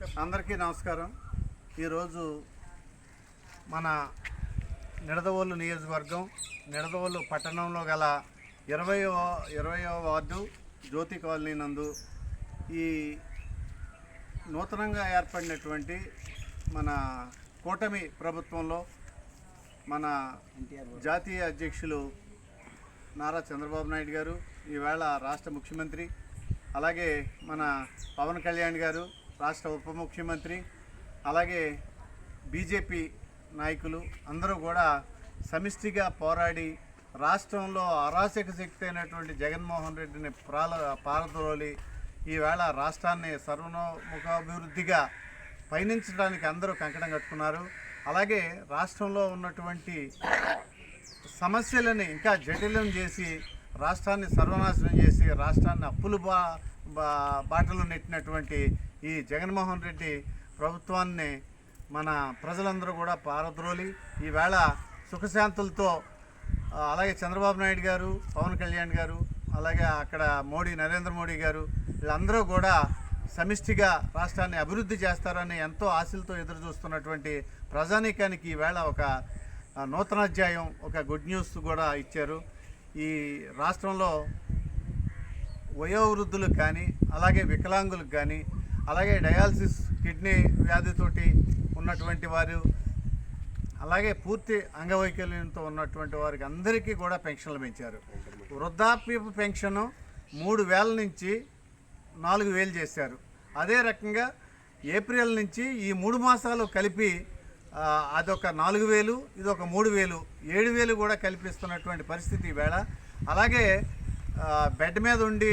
అందరికీ నమస్కారం. ఈరోజు మన నిడదవోలు నియోజకవర్గం నిడదవోలు పట్టణంలో గల ఇరవయో ఇరవయో వార్డు జ్యోతి కాలనీ నందు ఈ నూతనంగా ఏర్పడినటువంటి మన కూటమి ప్రభుత్వంలో మన జాతీయ అధ్యక్షులు నారా చంద్రబాబు నాయుడు గారు ఈవేళ రాష్ట్ర ముఖ్యమంత్రి అలాగే మన పవన్ కళ్యాణ్ గారు రాష్ట్ర ఉప ముఖ్యమంత్రి అలాగే బీజేపీ నాయకులు అందరూ కూడా సమిష్టిగా పోరాడి రాష్ట్రంలో అరాచక శక్తి అయినటువంటి జగన్మోహన్ రెడ్డిని ప్రాల పారద్రోలి ఈవేళ రాష్ట్రాన్ని సర్వనోముఖాభివృద్ధిగా పయనించడానికి అందరూ కంకణం కట్టుకున్నారు. అలాగే రాష్ట్రంలో ఉన్నటువంటి సమస్యలని ఇంకా జటిలం చేసి రాష్ట్రాన్ని సర్వనాశనం చేసి రాష్ట్రాన్ని అప్పులు బా బా- బాటలో నెట్టినటువంటి ఈ జగన్మోహన్ రెడ్డి ప్రభుత్వాన్ని మన ప్రజలందరూ కూడా పారద్రోలి ఈవేళ సుఖశాంతులతో అలాగే చంద్రబాబు నాయుడు గారు పవన్ కళ్యాణ్ గారు అలాగే అక్కడ మోడీ నరేంద్ర మోడీ గారు వీళ్ళందరూ కూడా సమిష్టిగా రాష్ట్రాన్ని అభివృద్ధి చేస్తారని ఎంతో ఆశలతో ఎదురు చూస్తున్నటువంటి ప్రజానీకానికి ఈవేళ ఒక నూతనాధ్యాయం నూతన అధ్యాయం ఒక గుడ్ న్యూస్ కూడా ఇచ్చారు. ఈ రాష్ట్రంలో వయోవృద్ధులకు కానీ అలాగే వికలాంగులకు కానీ అలాగే డయాలసిస్ కిడ్నీ వ్యాధితోటి ఉన్నటువంటి వారు అలాగే పూర్తి అంగవైకల్యంతో ఉన్నటువంటి వారికి అందరికీ కూడా పెన్షన్లు పెంచారు. వృద్ధాప్యపు పెన్షన్ మూడు వేల నుంచి నాలుగు వేలు చేశారు. అదే రకంగా ఏప్రిల్ నుంచి ఈ మూడు మాసాలు కలిపి అదొక నాలుగు వేలు ఇదొక మూడు వేలు ఏడు వేలు కూడా కల్పిస్తున్నటువంటి పరిస్థితి వేళ. అలాగే బెడ్ మీద ఉండి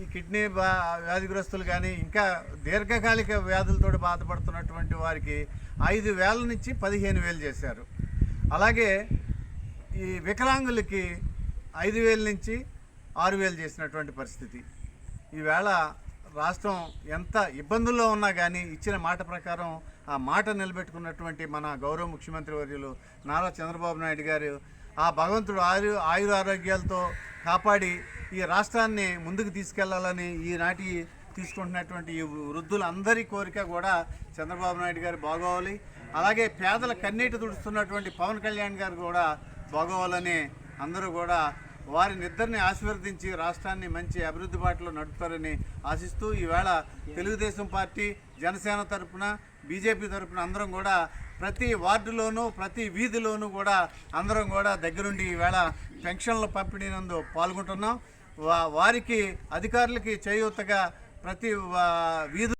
ఈ కిడ్నీ బా వ్యాధిగ్రస్తులు కానీ ఇంకా దీర్ఘకాలిక వ్యాధులతో బాధపడుతున్నటువంటి వారికి ఐదు వేల నుంచి పదిహేను వేలు చేశారు. అలాగే ఈ వికలాంగులకి ఐదు వేల నుంచి ఆరు వేలు చేసినటువంటి పరిస్థితి. ఈవేళ రాష్ట్రం ఎంత ఇబ్బందుల్లో ఉన్నా కానీ ఇచ్చిన మాట ప్రకారం ఆ మాట నిలబెట్టుకున్నటువంటి మన గౌరవ ముఖ్యమంత్రి వర్యులు నారా చంద్రబాబు నాయుడు గారు ఆ భగవంతుడు ఆయు ఆయుర ఆరోగ్యాలతో కాపాడి ఈ రాష్ట్రాన్ని ముందుకు తీసుకెళ్ళాలని ఈనాటి తీసుకుంటున్నటువంటి ఈ వృద్ధులందరి కోరిక కూడా చంద్రబాబు నాయుడు గారు బాగోవాలి. అలాగే పేదల కన్నీటి తుడుస్తున్నటువంటి పవన్ కళ్యాణ్ గారు కూడా బాగోవాలని అందరూ కూడా వారి ఇద్దరిని ఆశీర్వదించి రాష్ట్రాన్ని మంచి అభివృద్ధి బాటలో నడుపుతారని ఆశిస్తూ ఈవేళ తెలుగుదేశం పార్టీ జనసేన తరపున బీజేపీ తరపున అందరం కూడా ప్రతి వార్డులోనూ ప్రతి వీధిలోనూ కూడా అందరం కూడా దగ్గరుండి ఈవేళ పెన్షన్ల పంపిణీ నందు పాల్గొంటున్నాం. వారికి అధికారులకి చేయూతగా ప్రతి వా- వీధి